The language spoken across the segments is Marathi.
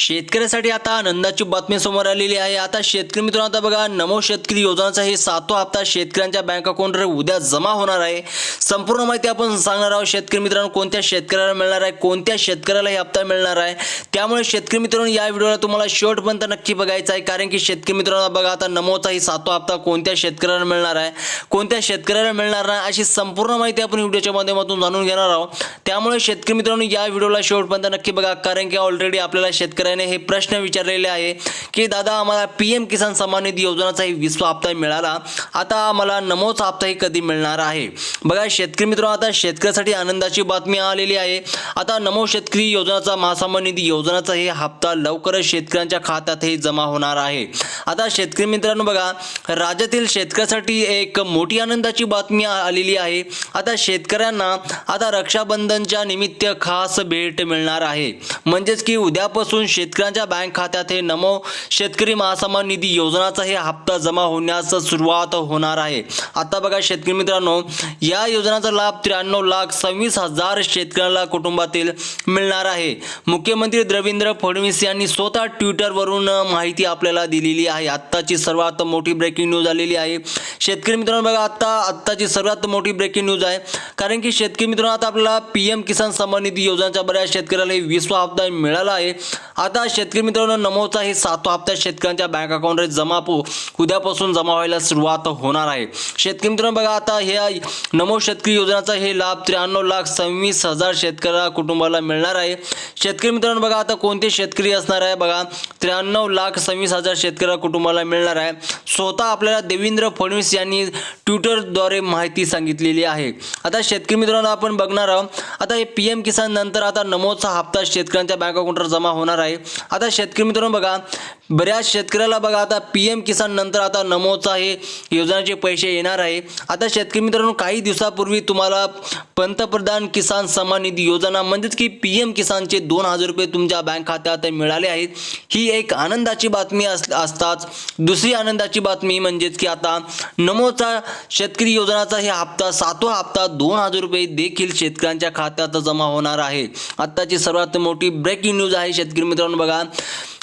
शेतकऱ्यासाठी आता आनंदाची बातमी समोर आलेली आहे. आता शेतकरी मित्रांनो आता बघा नमो शेतकरी योजनाचा हे सातवा हप्ता शेतकऱ्यांच्या बँक अकाउंटवर उद्या जमा होणार आहे. संपूर्ण माहिती आपण सांगणार आहोत. शेतकरी मित्रांनो कोणत्या शेतकऱ्याला मिळणार आहे? कोणत्या शेतकऱ्याला हे हप्ता मिळणार आहे? त्यामुळे शेतकरी मित्रांनो या व्हिडिओला तुम्हाला शेवटपर्यंत नक्की बघायचं आहे. कारण की शेतकरी मित्रांनो बघा आता नमोचा ही सातवा हप्ता कोणत्या शेतकऱ्याला मिळणार आहे? कोणत्या शेतकऱ्याला मिळणार नाही? अशी संपूर्ण माहिती आपण व्हिडिओच्या माध्यमातून जाणून घेणार आहोत. त्यामुळे शेतकरी मित्रांनो या व्हिडिओला शेवटपर्यंत नक्की बघा. कारण की ऑलरेडी आपल्याला शेतकऱ्या कार्यालयाने हे प्रश्न विचारलेले आहे की दादा आम्हाला पी एम किसान सन्मान निधी योजनाचाही विश्व हप्ता मिळाला. आता आम्हाला नमोचा हप्ताही कधी मिळणार आहे? बघा शेतकरी मित्रांनो आता शेतकऱ्यासाठी आनंदाची बातमी आलेली आहे. आता नमो शेतकरी योजनाचा महासन्मान निधी योजनाचा हे हप्ता लवकरच शेतकऱ्यांच्या खात्यात हे जमा होणार आहे. आता शेतकरी मित्रांनो बघा राज्यातील शेतकऱ्यासाठी एक मोठी आनंदाची बातमी आलेली आहे. आता शेतकऱ्यांना आता रक्षाबंधनच्या निमित्त खास भेट मिळणार आहे. म्हणजेच की उद्यापासून शेतकऱ्यांच्या बँक खात्यात हे नमो शेतकरी महासन्मान निधी योजनाचा हे हप्ता जमा होण्यास सुरुवात होणार आहे. आता बघा शेतकरी मित्रांनो या योजनाचा लाभ त्र्याण्णव लाख सव्वीस हजार शेतकऱ्यांना कुटुंबातील मिळणार आहे. मुख्यमंत्री रवींद्र फडणवीस यांनी स्वतः ट्विटरवरून माहिती आपल्याला दिलेली आहे. आत्ताची सर्वात मोठी ब्रेकिंग न्यूज आलेली आहे. शेतकरी मित्रांनो बघा आत्ता आत्ताची सर्वात मोठी ब्रेकिंग न्यूज आहे. कारण की शेतकरी मित्रांनो आता आपल्याला पी एम किसान सन्मान निधी योजनेच्या बऱ्याच शेतकऱ्याला हे हप्ता मिळाला आहे. आता शेतकरी मित्रांनो नमोचा हे सातवा हप्ता शेतकऱ्यांच्या बँक अकाउंटवर जमा पो उद्यापासून जमा व्हायला सुरुवात होणार आहे. शेतकरी मित्रांनो बघा आता हे नमो शेतकरी योजनाचा हे लाभ त्र्याण्णव लाख सव्वीस हजार शेतकऱ्या कुटुंबाला मिळणार आहे. शेतकरी मित्रांनो बघा आता कोणते शेतकरी असणार आहे? बघा त्र्याण्णव लाख सव्वीस हजार शेतकऱ्या कुटुंबाला मिळणार आहे. स्वतः आपल्याला देवेंद्र फडणवीस यांनी ट्विटरद्वारे माहिती सांगितलेली आहे. आता शेतकरी मित्रांनो आपण बघणार आहोत. आता हे पी एम किसान नंतर आता नमोचा हप्ता शेतकऱ्यांच्या बँक अकाउंटवर जमा होणार आहे. आता शेतकरी मित्रांनो बघा बऱ्याच शेतकऱ्याला बघा आता पी एम किसान नंतर आता नमोचा हे योजनेचे पैसे येणार आहे. आता शेतकरी मित्रांनो काही दिवसापूर्वी तुम्हाला पंतप्रधान किसान सन्मान निधी योजना म्हणजेच की पी एम किसानचे दोन हजार रुपये तुमच्या बँक खात्यात मिळाले आहेत. ही एक आनंदाची बातमी अस असताच दुसरी आनंदाची बातमी म्हणजेच की आता नमोचा शेतकरी योजनाचा हे हप्ता सातवा हप्ता दोन हजार रुपये देखील शेतकऱ्यांच्या खात्यात जमा होणार आहे. आत्ताची सर्वात मोठी ब्रेकिंग न्यूज आहे शेतकरी मित्रांनो. बघा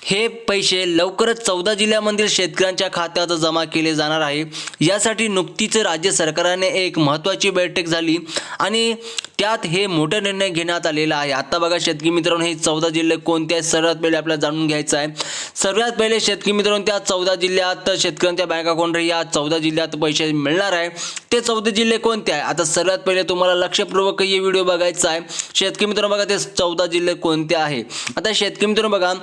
हे पैसे लवकरच चौदा जिल्ह्यामधील शेतकऱ्यांच्या खात्यात जमा केले जाणार आहे. यासाठी नुकतीच राज्य सरकारने एक महत्त्वाची बैठक झाली आणि त्यात हे मोठा निर्णय घेण्यात आलेला आहे. आता बघा शेतकरी मित्रांनो हे चौदा जिल्हे कोणते आहेत? सर्वात पहिले आपल्याला जाणून घ्यायचं आहे. सर्वात पहिले शेतकरी मित्रांनो त्या चौदा जिल्ह्यात शेतकऱ्यांच्या बँक अकाउंटवर या चौदा जिल्ह्यात पैसे मिळणार आहे. ते चौदा जिल्हे कोणते आहे आता सर्वात पहिले तुम्हाला लक्षपूर्वक हे व्हिडिओ बघायचा आहे. शेतकरी मित्रांनो बघा ते चौदा जिल्हे कोणते आहे? आता शेतकरी मित्रांनो बघा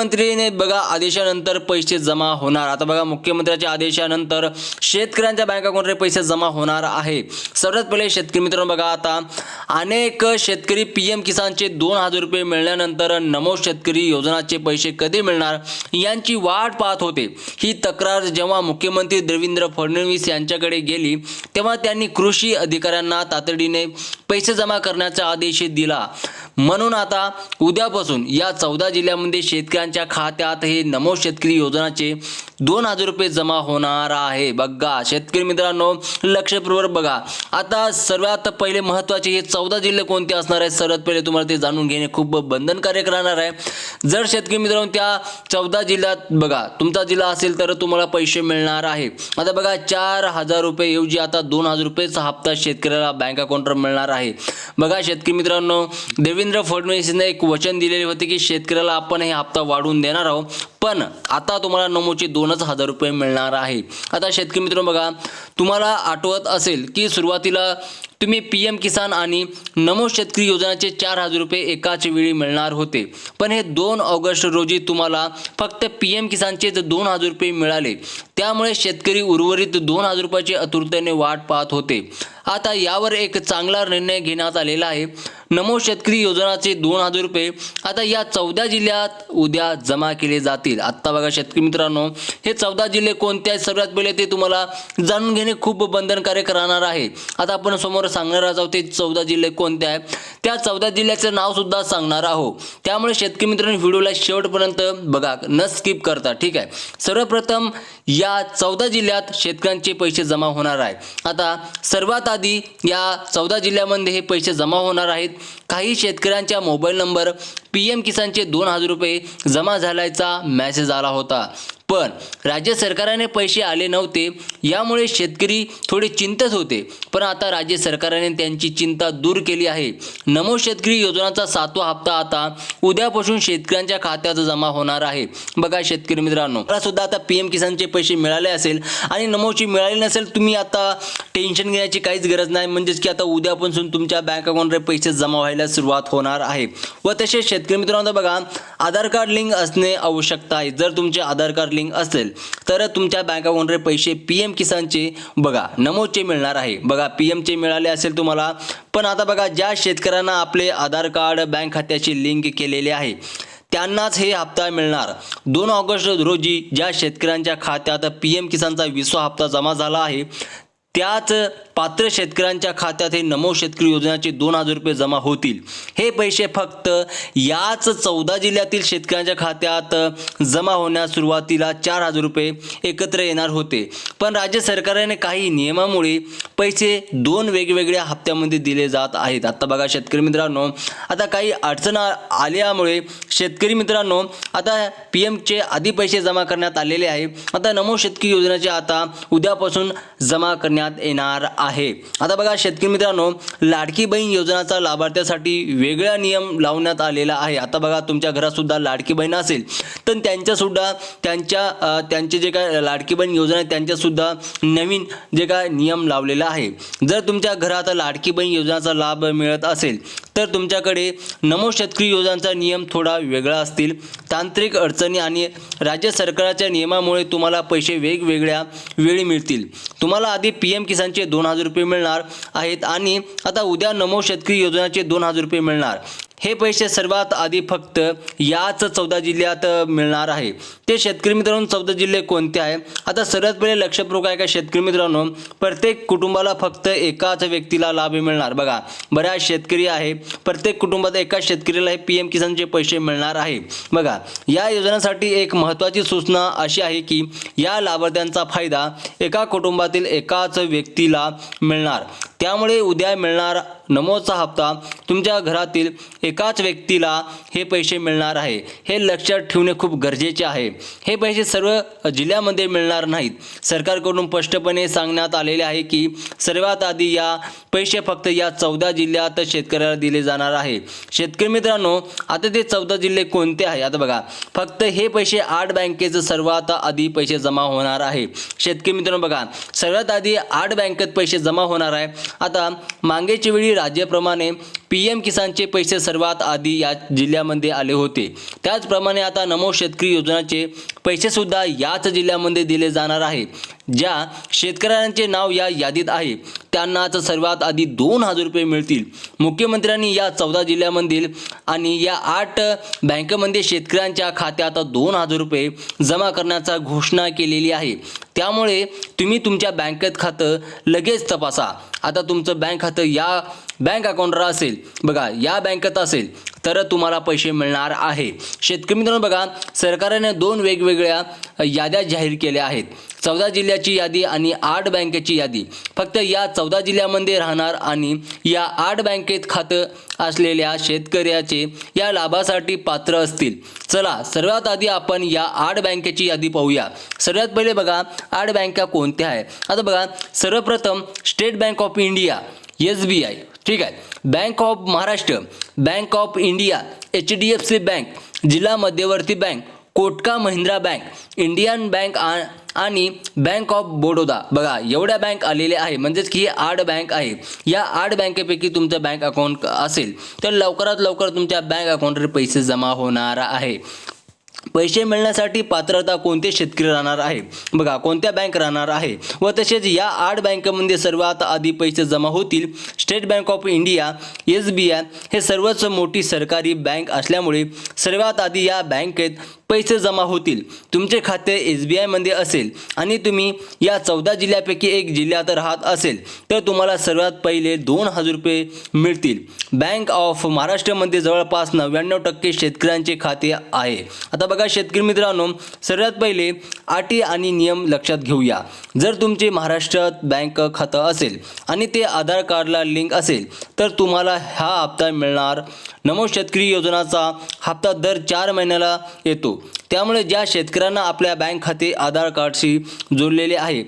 मुख्यमंत्रीने बघा आदेशानंतर पैसे जमा होणार. आता बघा मुख्यमंत्र्याच्या आदेशानंतर शेतकऱ्यांच्या बँक अकाउंटवर पैसे जमा होणार आहे? सर्वात पहिले शेतकरी मित्रांनो बघा आता अनेक शेतकरी पी एम किसानचे दोन हजार रुपये मिळाल्यानंतर नमो शेतकरी योजनाचे पैसे कधी मिळणार? यांची वाट पाहत होते. ही तक्रार जेव्हा मुख्यमंत्री देवेंद्र फडणवीस यांच्याकडे गेली तेव्हा त्यांनी कृषी अधिकाऱ्यांना तातडीने पैसे जमा करण्याचा आदेश दिला. म्हणून आता उद्यापासून या चौदा जिल्ह्यामध्ये शेतकऱ्यांच्या खात्यात हे नमो शेतकरी योजनाचे दोन हजार रुपये जमा होणार आहे. बघा शेतकरी मित्रांनो लक्षपूर्वक बघा. आता सर्वात पहिले महत्त्वाचे हे चौदा जिल्हे कोणते असणार आहेत? सर्वात पहिले तुम्हाला ते जाणून घेणे खूप बंधनकारक राहणार आहे. जर शेतकरी मित्रांनो त्या चौदा जिल्ह्यात बघा तुमचा जिल्हा असेल तर तुम्हाला पैसे मिळणार आहे. आता बघा चार हजार रुपये ऐवजी आता दोन हजार रुपयेचा हप्ता शेतकऱ्याला बँक अकाउंटवर मिळणार आहे. बघा शेतकरी मित्रांनो देवेंद्र फडणवीसने एक वचन दिलेले होते की शेतकऱ्याला आपण हे हप्ता वाढवून देणार आहोत. पण आता तुम्हाला नमोचे दोनच हजार रुपये मिळणार आहे. आता शेतकरी मित्र बघा तुम्हाला आठवत असेल की सुरुवातीला तुम्ही पी एम किसान आणि नमो शेतकरी योजनाचे चार हजार रुपये एकाच वेळी मिळणार होते. पण हे दोन ऑगस्ट रोजी तुम्हाला फक्त पी एम किसानचेच दोन हजार रुपये मिळाले. त्यामुळे शेतकरी उर्वरित दोन हजार रुपयाची आतुरतेने वाट पाहत होते. आता यावर एक चांगला निर्णय घेण्यात आलेला आहे. नमो शेतकरी योजनाचे दोन हजार रुपये आता या चौदा जिल्ह्यात उद्या जमा केले जातील. आत्ता बघा शेतकरी मित्रांनो हे चौदा जिल्हे कोणते आहेत? सर्वात पहिले ते तुम्हाला जाणून घेणे खूप बंधनकारक राहणार आहे. आता आपण समोर सांगणार आहोत ते चौदा जिल्हे कोणते आहेत? त्या चौदा जिल्ह्याचं नाव सुद्धा सांगणार आहोत. त्यामुळे शेतकरी मित्रांनो व्हिडिओला शेवटपर्यंत बघा न स्किप करता ठीक आहे? सर्वप्रथम या चौदा जिल्ह्यात शेतकऱ्यांचे पैसे जमा होणार आहे. आता सर्वात आधी या चौदा जिल्ह्यामध्ये हे पैसे जमा होणार आहेत. काही शेतकऱ्यांच्या मोबाईल नंबर पी एम किसानचे दोन हजार रुपये जमा झाल्याचा मेसेज आला होता. पण राज्य सरकारने पैसे आले नव्हते यामुळे शेतकरी थोडे चिंतित होते. पण आता राज्य सरकारने त्यांची चिंता दूर केली आहे. नमो शेतकरी योजनाचा सातवा हप्ता आता उद्यापासून शेतकऱ्यांच्या खात्यात जमा होणार आहे. बघा शेतकरी मित्रांनो मला सुद्धा आता पी एम किसानचे पैसे मिळाले असेल आणि नमोची मिळाली नसेल तुम्ही आता टेन्शन घेण्याची काहीच गरज नाही. म्हणजेच की आता उद्यापासून तुमच्या बँक अकाउंटवर पैसे जमा व्हायला सुरुवात होणार आहे. व तसेच शेतकरी मित्रांनो बघा आधार कार्ड लिंक असणे आवश्यकता आहे. जर तुमचे आधार कार्ड लिंक असेल तर तुमच्या बँक अकाउंटवर पैसे पी एम किसानचे बघा नमोचे मिळणार आहे. बघा पी एमचे मिळाले असेल तुम्हाला पण आता बघा ज्या शेतकऱ्यांना आपले आधार कार्ड बँक खात्याशी लिंक केलेले आहे त्यांनाच हे हप्ता मिळणार. दोन ऑगस्ट रोजी ज्या शेतकऱ्यांच्या खात्यात पी एम किसानचा विसवा हप्ता जमा झाला आहे त्याच पात्र शेतकऱ्यांच्या खात्यात हे नमो शेतकरी योजनेचे दोन हजार रुपये जमा होतील. हे पैसे फक्त याच चौदा जिल्ह्यातील शेतकऱ्यांच्या खात्यात जमा होण्यास सुरुवातीला चार हजार रुपये एकत्र येणार होते. पण राज्य सरकारने काही नियमामुळे पैसे दोन वेगवेगळ्या हप्त्यामध्ये दिले जात आहेत. आता बघा शेतकरी मित्रांनो आता काही अडचण आल्यामुळे शेतकरी मित्रांनो आता पी एमचे आधी पैसे जमा करण्यात आलेले आहे. आता नमो शेतकरी योजनेचे आता उद्यापासून जमा करण्यात येणार आहे. आहे. आता बघा शेतकरी मित्रांनो लाडकी बहीण योजनाचा लाभार्थ्यासाठी वेगळा नियम लावण्यात आलेला आहे. आता बघा तुमच्या घरातसुद्धा लाडकी बहीण असेल तर त्यांच्यासुद्धा त्यांच्या त्यांचे जे काय लाडकी बहीण योजना आहे त्यांच्यासुद्धा नवीन जे काय नियम लावलेला आहे. जर तुमच्या घरात लाडकी बहीण योजनाचा लाभ मिळत असेल तर तुमच्याकडे नमो शेतकरी योजनांचा नियम थोडा वेगळा असतील. तांत्रिक अडचणी आणि राज्य सरकारच्या नियमामुळे तुम्हाला पैसे वेगवेगळ्या वेळी मिळतील. तुम्हाला आधी पी एम किसानचे दोन हजार रुपये मिळणार आहेत आणि आता उद्या नमो शेतकरी योजनाचे दोन हजार रुपये मिळणार. हे पैसे सर्वात आधी फक्त याच चौदा जिल्ह्यात मिळणार आहे. ते शेतकरी मित्रांनो चौदा जिल्हे कोणते आहे? आता सर्वात पहिले लक्षपूर्वक आहे का शेतकरी मित्रांनो? प्रत्येक कुटुंबाला फक्त एकाच व्यक्तीला लाभ मिळणार. बघा बऱ्याच शेतकरी आहे प्रत्येक कुटुंबात एका शेतकरीला हे पी एम किसानचे पैसे मिळणार आहे. बघा या योजनेसाठी एक महत्त्वाची सूचना अशी आहे की या लाभार्थ्यांचा फायदा एका कुटुंबातील एकाच व्यक्तीला मिळणार. त्यामुळे उद्या मिळणार नमोचा हप्ता तुमच्या घरातील एकाच व्यक्तीला हे पैसे मिळणार आहे. हे लक्षात ठेवणे खूप गरजेचे आहे. हे पैसे सर्व जिल्ह्यामध्ये मिळणार नाहीत. सरकारकडून स्पष्टपणे सांगण्यात आलेले आहे की सर्वात आधी या पैसे फक्त या चौदा जिल्ह्यात शेतकऱ्याला दिले जाणार आहे. शेतकरी मित्रांनो आता ते चौदा जिल्हे कोणते आहे? आता बघा फक्त हे पैसे आठ बँकेचं सर्वात आधी पैसे जमा होणार आहे. शेतकरी मित्रांनो बघा सर्वात आधी आठ बँकेत पैसे जमा होणार आहे. आता मागेच्या वेळी राज्याप्रमाणे पी एम किसानचे पैसे सर्वात आधी या जिल्ह्यामध्ये आले होते. त्याचप्रमाणे आता नमो शेतकरी योजनाचे पैसेसुद्धा याच जिल्ह्यामध्ये दिले जाणार आहे ज्या शेतकऱ्यांचे नाव या यादीत आहे. त्यांनाच सर्वात आधी दोन हजार रुपये मिळतील. मुख्यमंत्र्यांनी या चौदा जिल्ह्यामधील आणि या आठ बँकेमध्ये शेतकऱ्यांच्या खात्यात दोन हजार रुपये जमा करण्याचा घोषणा केलेली आहे. त्यामुळे तुम्ही तुमच्या बँकेत खातं लगेच तपासा. आता तुमचं बँक खातं या बँक अकाउंटवर असेल बघा या बँकेत असेल तर तुम्हाला पैसे मिळणार आहे. शेतकरी मित्रांनो बघा सरकारने दोन वेगवेगळ्या याद्या जाहीर केल्या आहेत. चौदा जिल्ह्याची यादी आणि आठ बँकेची यादी. फक्त या चौदा जिल्ह्यामध्ये राहणार आणि या आठ बँकेत खातं असलेल्या शेतकऱ्याचे या लाभासाठी पात्र असतील. चला सर्वात आधी आपण या आठ बँकेची यादी पाहूया. सर्वात पहिले बघा आठ बँका कोणत्या आहे आता बघा सर्वप्रथम State Bank of India S B I. ठीक आहे. Bank of Maharashtra Bank of India H D F C bank जिल्हा मध्यवर्ती bank Kotak Mahindra bank Indian bank आणि बँक ऑफ बडोदा बघा एवढ्या बँक आलेल्या आहे. म्हणजेच की हे आठ बँक आहे. या आठ बँकेपैकी तुमचं बँक अकाउंट असेल तर लवकरात लवकर तुमच्या बँक अकाउंटवर पैसे जमा होणार आहे. पैसे मिळण्यासाठी पात्रता कोणते शेतकरी राहणार आहे? बघा कोणत्या बँक राहणार आहे? व तसेच या आठ बँकेमध्ये सर्वात आधी पैसे जमा होतील. State Bank of India S B I हे सर्वच मोठी सरकारी बँक असल्यामुळे सर्वात आधी या बँकेत पैसे जमा होतील. तुमचे खाते एस बी आयमध्ये असेल आणि तुम्ही या चौदा जिल्ह्यापैकी एक जिल्ह्यात राहत असेल तर तुम्हाला सर्वात पहिले दोन हजार रुपये मिळतील. बँक ऑफ महाराष्ट्रामध्ये जवळपास नव्याण्णव टक्के शेतकऱ्यांचे खाते आहे. आता बघा शेतकरी मित्रांनो सर्वात पहिले अटी आणि नियम लक्षात घेऊया. जर तुमचे महाराष्ट्रात बँक खातं असेल आणि ते आधार कार्डला लिंक असेल तर तुम्हाला हा हप्ता मिळणार. नमो शेतकरी योजनाचा हप्ता दर चार महिन्याला येतो. त्यामुळे ज्या शेतकऱ्यांना आपल्या बँक खाते आधार कार्डशी जोडलेले आहे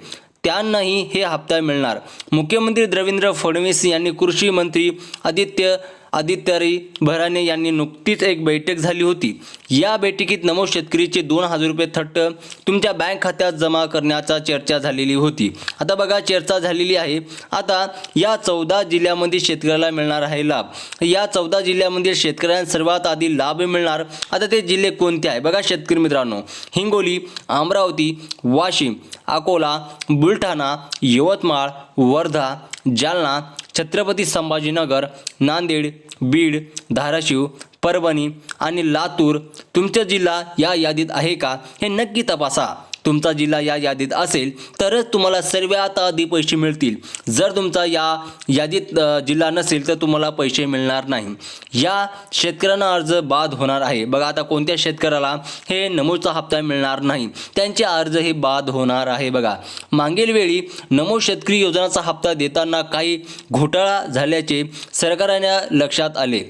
त्यांनाही हे हप्ता मिळणार. मुख्यमंत्री देवेंद्र फडणवीस यांनी कृषी मंत्री आदित्य आदित्यरी भराने यांनी नुकतीच एक बैठक झाली होती. या बैठकीत नमो शेतकरीचे दोन हजार रुपये थट्ट तुमच्या बँक खात्यात जमा करण्याचा चर्चा झालेली होती. आता बघा चर्चा झालेली आहे. आता या चौदा जिल्ह्यामध्ये शेतकऱ्याला मिळणार आहे लाभ. या चौदा जिल्ह्यामध्ये शेतकऱ्यांना सर्वात आधी लाभ मिळणार. आता ते जिल्हे कोणते आहे? बघा शेतकरी मित्रांनो. हिंगोली अमरावती वाशिम अकोला बुलढाणा यवतमाळ वर्धा जालना छत्रपती संभाजीनगर नांदेड बीड धाराशिव परभणी आणि लातूर तुमचा जिल्हा या यादीत आहे का हे नक्की तपासा. तुमचा जिल्हा या यादीत असेल तरच तुम्हाला सर्वात आधी पैसे मिळतील. जर तुमचा या यादीत जिल्हा नसेल तर तुम्हाला पैसे मिळणार नाही. या शेतकऱ्यांना अर्ज बाद होणार आहे. बघा आता कोणत्या शेतकऱ्याला हे नमोचा हप्ता मिळणार नाही. त्यांचे अर्ज हे बाद होणार आहे बघा. मागील वेळी नमो शेतकरी योजनाचा हप्ता देताना काही घोटाळा झाल्याचे सरकारने लक्षात आले.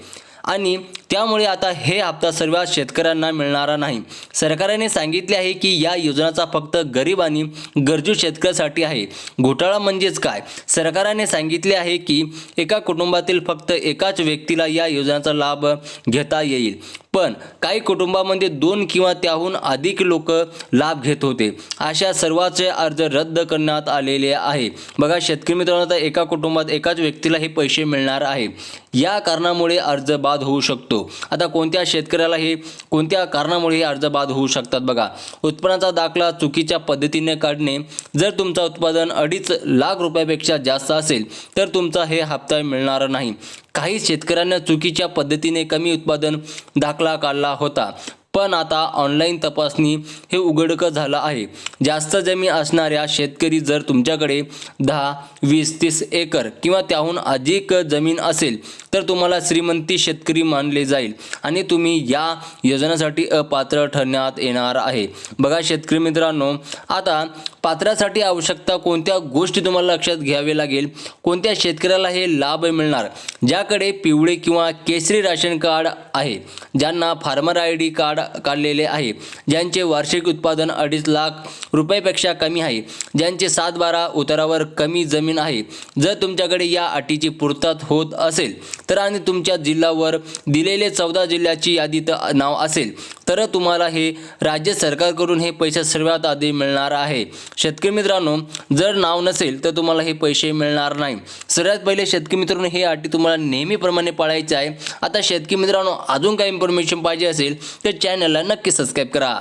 आणि त्यामुळे आता हे हप्ता सर्व शेतकऱ्यांना मिळणारा नाही. सरकारने सांगितले आहे की या योजनाचा फक्त गरीब आणि गरजू शेतकऱ्यासाठी आहे. घोटाळा म्हणजेच काय? सरकारने सांगितले आहे की एका कुटुंबातील फक्त एकाच व्यक्तीला या योजनेचा लाभ घेता येईल. पण काही कुटुंबामध्ये दोन किंवा त्याहून अधिक लोक लाभ घेत होते. अशा सर्वांचे अर्ज रद्द करण्यात आलेले आहे. बघा शेतकरी मित्रांनो आता एका कुटुंबात एकाच व्यक्तीला हे पैसे मिळणार आहे. या कारणामुळे अर्ज बाद होऊ शकतो. आता कोणत्या शेतकऱ्याला हे कोणत्या कारणामुळे हे अर्ज बाद होऊ शकतात बघा. उत्पन्नाचा दाखला चुकीच्या पद्धतीने काढणे. जर तुमचा उत्पादन अडीच लाख रुपयापेक्षा जास्त असेल तर तुमचा हे हप्ता मिळणार नाही. काही शेतकऱ्यांना चुकीच्या पद्धतीने कमी उत्पादन दाखला काढला होता. पण आता ऑनलाईन तपासणी हे उघडकं झालं आहे. जास्त जमीन असणाऱ्या शेतकरी जर तुमच्याकडे दहा वीस तीस एकर किंवा त्याहून अधिक जमीन असेल तर तुम्हाला श्रीमंती शेतकरी मानले जाईल आणि तुम्ही या योजनेसाठी अपात्र ठरण्यात येणार आहे. बघा शेतकरी मित्रांनो आता पात्रासाठी आवश्यकता कोणत्या गोष्टी तुम्हाला लक्षात घ्यावे लागेल? कोणत्या शेतकऱ्याला हे लाभ मिळणार? ज्याकडे पिवळे किंवा केसरी राशन कार्ड आहे ज्यांना फार्मर आय डी कार्ड काढलेले आहे. ज्यांचे वार्षिक उत्पादन अडीच लाख रुपयेपेक्षा कमी आहे. ज्यांचे सात बारा उतारावर कमी जमीन आहे. जर तुमच्याकडे या अटीची पूर्तता होत असेल तर आणि तुमच्या जिल्ह्यावर दिलेले चौदा जिल्ह्याची यादीत नाव असेल. तर तुम्हाला हे राज्य सरकारकडून हे पैसे सर्वात आधी मिळणार आहे. शेतकरी मित्रांनो जर नाव नसेल तर तुम्हाला हे पैसे मिळणार नाही. सर्वात पहिले शेतकरी मित्रांनो हे अटी तुम्हाला नेहमीप्रमाणे पाळायची आहे. आता शेतकरी मित्रांनो अजून काही इन्फॉर्मेशन पाहिजे असेल तर चॅनलला नक्की सबस्क्राईब करा.